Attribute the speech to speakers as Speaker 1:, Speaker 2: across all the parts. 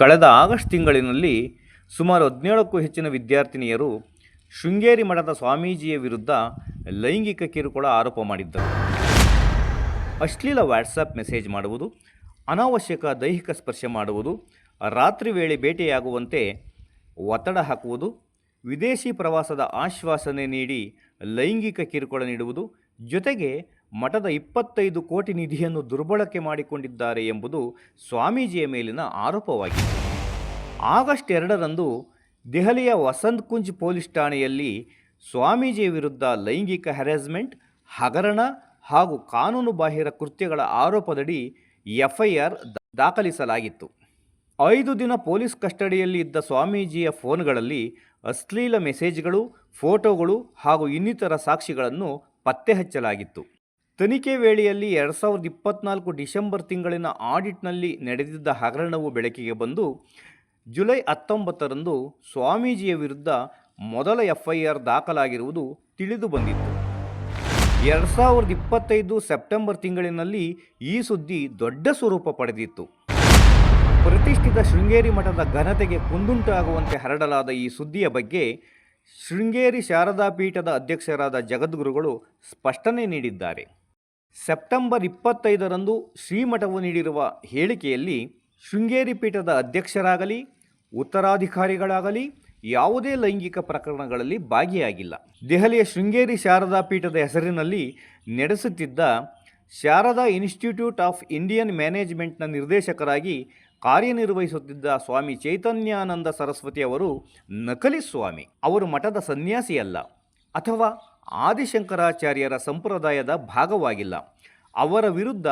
Speaker 1: ಕಳೆದ ಆಗಸ್ಟ್ ತಿಂಗಳಿನಲ್ಲಿ ಸುಮಾರು ಹದಿನೇಳಕ್ಕೂ ಹೆಚ್ಚಿನ ವಿದ್ಯಾರ್ಥಿನಿಯರು ಶೃಂಗೇರಿ ಮಠದ ಸ್ವಾಮೀಜಿಯ ವಿರುದ್ಧ ಲೈಂಗಿಕ ಕಿರುಕುಳ ಆರೋಪ ಮಾಡಿದ್ದರು. ಅಶ್ಲೀಲ ವಾಟ್ಸಪ್ ಮೆಸೇಜ್ ಮಾಡುವುದು, ಅನಾವಶ್ಯಕ ದೈಹಿಕ ಸ್ಪರ್ಶ ಮಾಡುವುದು, ರಾತ್ರಿ ವೇಳೆ ಭೇಟಿಯಾಗುವಂತೆ ಒತ್ತಡ ಹಾಕುವುದು, ವಿದೇಶಿ ಪ್ರವಾಸದ ಆಶ್ವಾಸನೆ ನೀಡಿ ಲೈಂಗಿಕ ಕಿರುಕುಳ ನೀಡುವುದು, ಜೊತೆಗೆ ಮಠದ ಇಪ್ಪತ್ತೈದು ಕೋಟಿ ನಿಧಿಯನ್ನು ದುರ್ಬಳಕೆ ಮಾಡಿಕೊಂಡಿದ್ದಾರೆ ಎಂಬುದು ಸ್ವಾಮೀಜಿಯ ಮೇಲಿನ ಆರೋಪವಾಗಿದೆ ಆಗಸ್ಟ್ ಎರಡರಂದು ದೆಹಲಿಯ ವಸಂತ್ ಕುಂಜ್ ಪೊಲೀಸ್ ಠಾಣೆಯಲ್ಲಿ ಸ್ವಾಮೀಜಿಯ ವಿರುದ್ಧ ಲೈಂಗಿಕ ಹೆರಾಸ್ಮೆಂಟ್, ಹಗರಣ ಹಾಗೂ ಕಾನೂನು ಬಾಹಿರ ಕೃತ್ಯಗಳ ಆರೋಪದಡಿ ಎಫ್ಐಆರ್ ದಾಖಲಿಸಲಾಗಿತ್ತು. ಐದು ದಿನ ಪೊಲೀಸ್ ಕಸ್ಟಡಿಯಲ್ಲಿ ಇದ್ದ ಸ್ವಾಮೀಜಿಯ ಫೋನ್ಗಳಲ್ಲಿ ಅಶ್ಲೀಲ ಮೆಸೇಜ್ಗಳು, ಫೋಟೋಗಳು ಹಾಗೂ ಇನ್ನಿತರ ಸಾಕ್ಷಿಗಳನ್ನು ಪತ್ತೆ ಹಚ್ಚಲಾಗಿತ್ತು ತನಿಖೆ ವೇಳೆಯಲ್ಲಿ ಎರಡು ಸಾವಿರದ ಇಪ್ಪತ್ನಾಲ್ಕು ಡಿಸೆಂಬರ್ ತಿಂಗಳಿನ ಆಡಿಟ್ನಲ್ಲಿ ನಡೆದಿದ್ದ ಹಗರಣವು ಬೆಳಕಿಗೆ ಬಂದು, ಜುಲೈ ಹತ್ತೊಂಬತ್ತರಂದು ಸ್ವಾಮೀಜಿಯ ವಿರುದ್ಧ ಮೊದಲ ಎಫ್ಐಆರ್ ದಾಖಲಾಗಿರುವುದು ತಿಳಿದು ಬಂದಿತ್ತು. ಎರಡು ಸಾವಿರದ ಇಪ್ಪತ್ತೈದು ಸೆಪ್ಟೆಂಬರ್ ತಿಂಗಳಿನಲ್ಲಿ ಈ ಸುದ್ದಿ ದೊಡ್ಡ ಸ್ವರೂಪ ಪಡೆದಿತ್ತು. ಪ್ರತಿಷ್ಠಿತ ಶೃಂಗೇರಿ ಮಠದ ಘನತೆಗೆ ಕುಂದುಂಟಾಗುವಂತೆ ಹರಡಲಾದ ಈ ಸುದ್ದಿಯ ಬಗ್ಗೆ ಶೃಂಗೇರಿ ಶಾರದಾ ಪೀಠದ ಅಧ್ಯಕ್ಷರಾದ ಜಗದ್ಗುರುಗಳು ಸ್ಪಷ್ಟನೆ ನೀಡಿದ್ದಾರೆ. ಸೆಪ್ಟೆಂಬರ್ ಇಪ್ಪತ್ತೈದರಂದು ಶ್ರೀಮಠವು ನೀಡಿರುವ ಹೇಳಿಕೆಯಲ್ಲಿ ಶೃಂಗೇರಿ ಪೀಠದ ಅಧ್ಯಕ್ಷರಾಗಲಿ, ಉತ್ತರಾಧಿಕಾರಿಗಳಾಗಲಿ ಯಾವುದೇ ಲೈಂಗಿಕ ಪ್ರಕರಣಗಳಲ್ಲಿ ಭಾಗಿಯಾಗಿಲ್ಲ. ದೆಹಲಿಯ ಶೃಂಗೇರಿ ಶಾರದಾ ಪೀಠದ ಹೆಸರಿನಲ್ಲಿ ನಡೆಸುತ್ತಿದ್ದ ಶಾರದಾ ಇನ್ಸ್ಟಿಟ್ಯೂಟ್ ಆಫ್ ಇಂಡಿಯನ್ ಮ್ಯಾನೇಜ್ಮೆಂಟ್ನ ನಿರ್ದೇಶಕರಾಗಿ ಕಾರ್ಯನಿರ್ವಹಿಸುತ್ತಿದ್ದ ಸ್ವಾಮಿ ಚೈತನ್ಯಾನಂದ ಸರಸ್ವತಿ ಅವರು ನಕಲಿ ಸ್ವಾಮಿ. ಅವರು ಮಠದ ಸನ್ಯಾಸಿಯಲ್ಲ. ಅಥವಾ ಆದಿಶಂಕರಾಚಾರ್ಯರ ಸಂಪ್ರದಾಯದ ಭಾಗವಾಗಿಲ್ಲ. ಅವರ ವಿರುದ್ಧ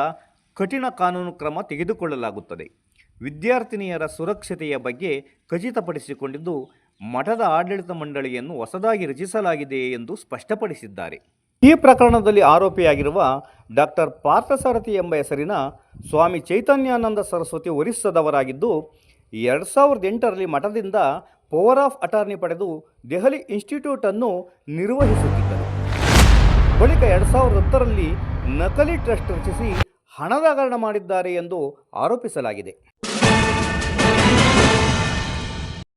Speaker 1: ಕಠಿಣ ಕಾನೂನು ಕ್ರಮ ತೆಗೆದುಕೊಳ್ಳಲಾಗುತ್ತದೆ. ವಿದ್ಯಾರ್ಥಿನಿಯರ ಸುರಕ್ಷತೆಯ ಬಗ್ಗೆ ಖಚಿತಪಡಿಸಿಕೊಂಡಿದ್ದು, ಮಠದ ಆಡಳಿತ ಮಂಡಳಿಯನ್ನು ಹೊಸದಾಗಿ ರಚಿಸಲಾಗಿದೆ ಎಂದು ಸ್ಪಷ್ಟಪಡಿಸಿದ್ದಾರೆ. ಈ ಪ್ರಕರಣದಲ್ಲಿ ಆರೋಪಿಯಾಗಿರುವ ಡಾಕ್ಟರ್ ಪಾರ್ಥಸಾರಥಿ ಎಂಬ ಹೆಸರಿನ ಸ್ವಾಮಿ ಚೈತನ್ಯಾನಂದ ಸರಸ್ವತಿ ಒರಿಸ್ಸದವರಾಗಿದ್ದು, ಎರಡು ಸಾವಿರದ ಎಂಟರಲ್ಲಿ ಮಠದಿಂದ ಪವರ್ ಆಫ್ ಅಟಾರ್ನಿ ಪಡೆದು ದೆಹಲಿ ಇನ್ಸ್ಟಿಟ್ಯೂಟನ್ನು ನಿರ್ವಹಿಸುತ್ತಿದ್ದರು. ಬಳಿಕ ಎರಡು ಸಾವಿರದ ಹತ್ತರಲ್ಲಿ ನಕಲಿ ಟ್ರಸ್ಟ್ ರಚಿಸಿ ಹಣದ ಹಗರಣ ಮಾಡಿದ್ದಾರೆ ಎಂದು ಆರೋಪಿಸಲಾಗಿದೆ.